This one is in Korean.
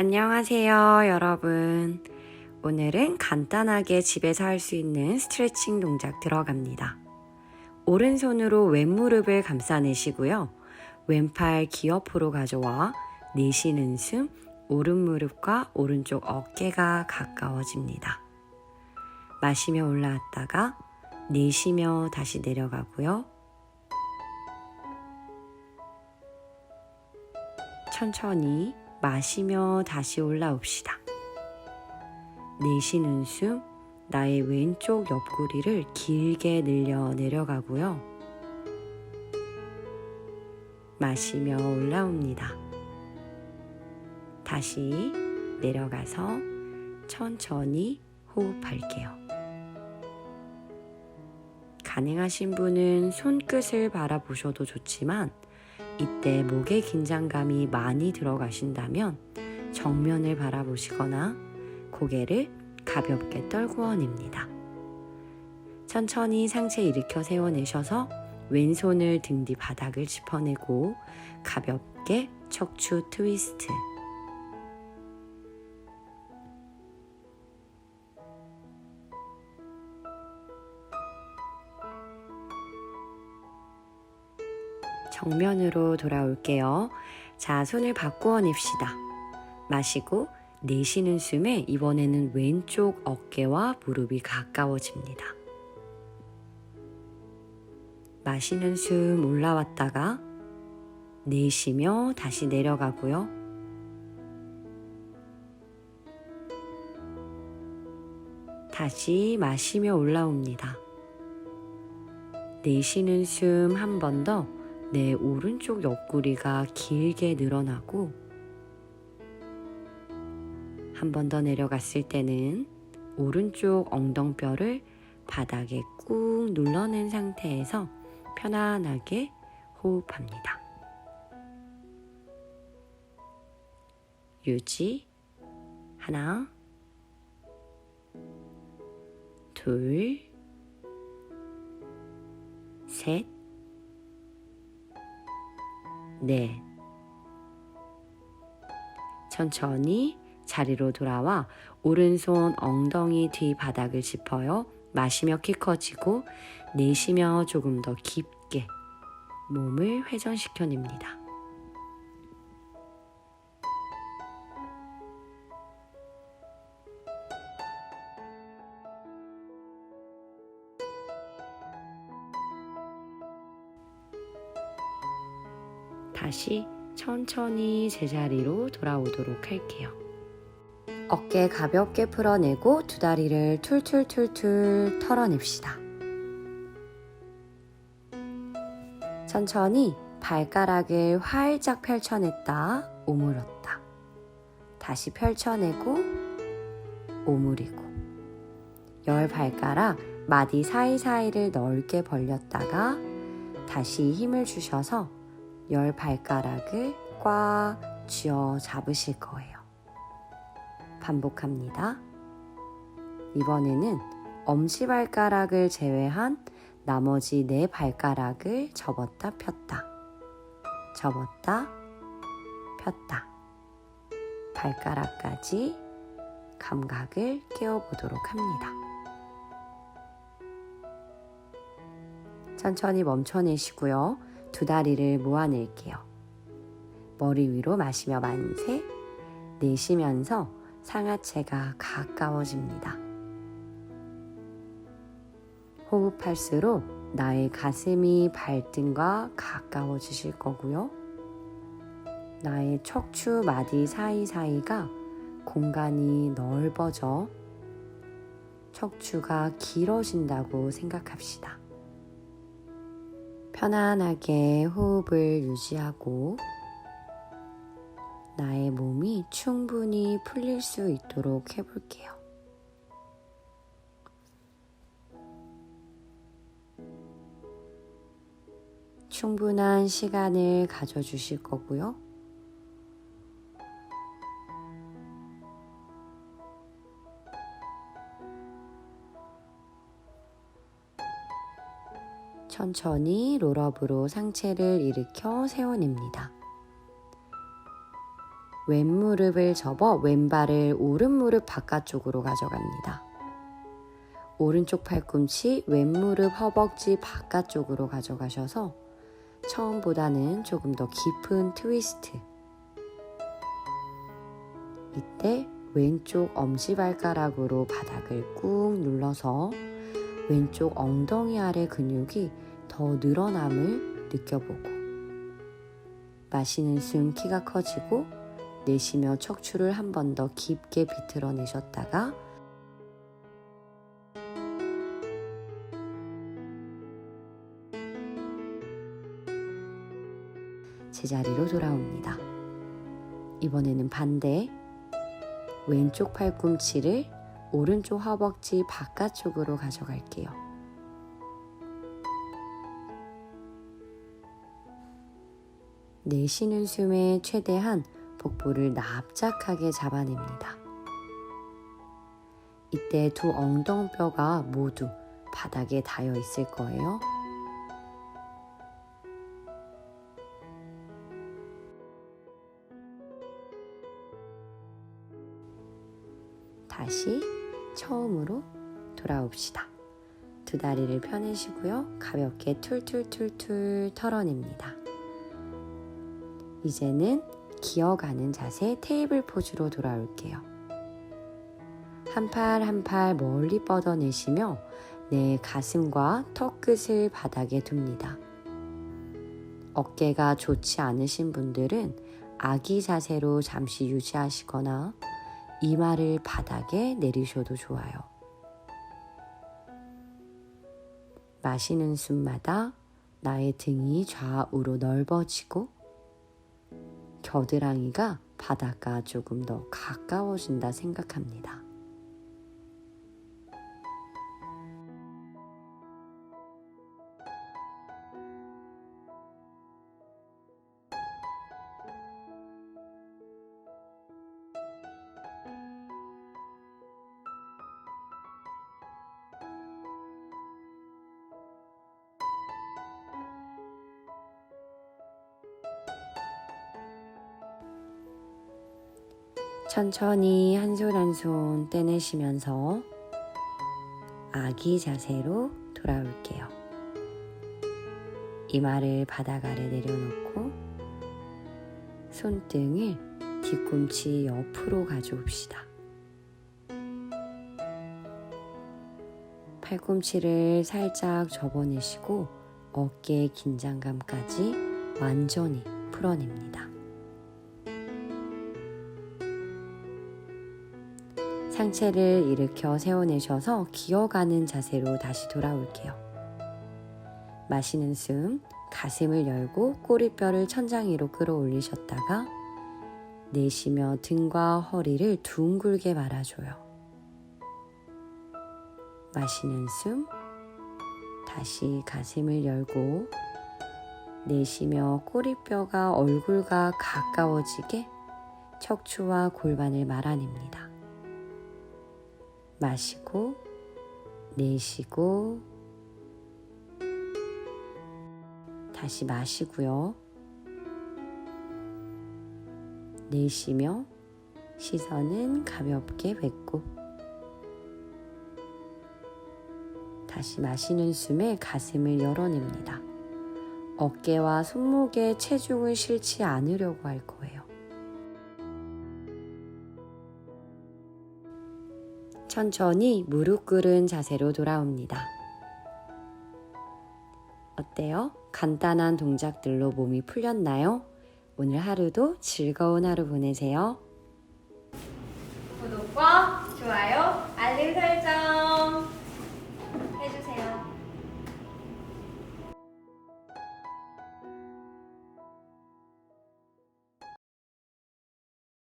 안녕하세요, 여러분. 오늘은 간단하게 집에서 할 수 있는 스트레칭 동작 들어갑니다. 오른손으로 왼무릎을 감싸내시고요. 왼팔 기옆으로 가져와 내쉬는 숨, 오른무릎과 오른쪽 어깨가 가까워집니다. 마시며 올라왔다가 내쉬며 다시 내려가고요. 천천히 마시며 다시 올라옵시다. 내쉬는 숨, 나의 왼쪽 옆구리를 길게 늘려 내려가고요. 마시며 올라옵니다. 다시 내려가서 천천히 호흡할게요. 가능하신 분은 손끝을 바라보셔도 좋지만 이때 목에 긴장감이 많이 들어가신다면 정면을 바라보시거나 고개를 가볍게 떨구어 냅니다. 천천히 상체 일으켜 세워내셔서 왼손을 등 뒤 바닥을 짚어내고 가볍게 척추 트위스트. 정면으로 돌아올게요. 자, 손을 바꾸어 냅시다. 마시고 내쉬는 숨에 이번에는 왼쪽 어깨와 무릎이 가까워집니다. 마시는 숨 올라왔다가 내쉬며 다시 내려가고요. 다시 마시며 올라옵니다. 내쉬는 숨 한 번 더 내 오른쪽 옆구리가 길게 늘어나고 한 번 더 내려갔을 때는 오른쪽 엉덩뼈를 바닥에 꾹 눌러낸 상태에서 편안하게 호흡합니다. 유지. 하나. 둘. 셋, 넷. 천천히 자리로 돌아와 오른손 엉덩이 뒤 바닥을 짚어요. 마시며 키 커지고 내쉬며 조금 더 깊게 몸을 회전시켜 냅니다. 다시 천천히 제자리로 돌아오도록 할게요. 어깨 가볍게 풀어내고 두 다리를 툴툴툴툴 털어냅시다. 천천히 발가락을 활짝 펼쳐냈다, 오물었다. 다시 펼쳐내고, 오므리고. 열 발가락 마디 사이사이를 넓게 벌렸다가 다시 힘을 주셔서 열 발가락을 꽉 쥐어 잡으실 거예요. 반복합니다. 이번에는 엄지발가락을 제외한 나머지 네 발가락을 접었다 폈다. 접었다 폈다. 발가락까지 감각을 깨워보도록 합니다. 천천히 멈춰내시고요. 두 다리를 모아낼게요. 머리 위로 마시며 만세, 내쉬면서 상하체가 가까워집니다. 호흡할수록 나의 가슴이 발등과 가까워지실 거고요. 나의 척추 마디 사이사이가 공간이 넓어져 척추가 길어진다고 생각합시다. 편안하게 호흡을 유지하고 나의 몸이 충분히 풀릴 수 있도록 해볼게요. 충분한 시간을 가져주실 거고요. 천천히 롤업으로 상체를 일으켜 세워냅니다. 왼무릎을 접어 왼발을 오른무릎 바깥쪽으로 가져갑니다. 오른쪽 팔꿈치 왼무릎 허벅지 바깥쪽으로 가져가셔서 처음보다는 조금 더 깊은 트위스트. 이때 왼쪽 엄지발가락으로 바닥을 꾹 눌러서 왼쪽 엉덩이 아래 근육이 더 늘어남을 느껴보고 마시는 숨 키가 커지고 내쉬며 척추를 한 번 더 깊게 비틀어 내셨다가 제자리로 돌아옵니다. 이번에는 반대 왼쪽 팔꿈치를 오른쪽 허벅지 바깥쪽으로 가져갈게요. 내쉬는 숨에 최대한 복부를 납작하게 잡아냅니다. 이때 두 엉덩뼈가 모두 바닥에 닿여 있을 거예요. 다시 처음으로 돌아옵시다. 두 다리를 펴내시고요. 가볍게 툴툴툴툴 털어냅니다. 이제는 기어가는 자세 테이블 포즈로 돌아올게요. 한 팔 한 팔 멀리 뻗어내시며 내 가슴과 턱 끝을 바닥에 둡니다. 어깨가 좋지 않으신 분들은 아기 자세로 잠시 유지하시거나 이마를 바닥에 내리셔도 좋아요. 마시는 숨마다 나의 등이 좌우로 넓어지고 겨드랑이가 바닥과 조금 더 가까워진다 생각합니다. 천천히 한 손 한 손 떼내시면서 아기 자세로 돌아올게요. 이마를 바닥 아래 내려놓고 손등을 뒤꿈치 옆으로 가져옵시다. 팔꿈치를 살짝 접어내시고 어깨 긴장감까지 완전히 풀어냅니다. 상체를 일으켜 세워내셔서 기어가는 자세로 다시 돌아올게요. 마시는 숨, 가슴을 열고 꼬리뼈를 천장 위로 끌어올리셨다가 내쉬며 등과 허리를 둥글게 말아줘요. 마시는 숨, 다시 가슴을 열고 내쉬며 꼬리뼈가 얼굴과 가까워지게 척추와 골반을 말아냅니다. 마시고 내쉬고 다시 마시고요. 내쉬며 시선은 가볍게 뱉고 다시 마시는 숨에 가슴을 열어냅니다. 어깨와 손목에 체중을 실지 않으려고 할 거예요. 천천히 무릎 꿇은 자세로 돌아옵니다. 어때요? 간단한 동작들로 몸이 풀렸나요? 오늘 하루도 즐거운 하루 보내세요. 구독과 좋아요, 알림 설정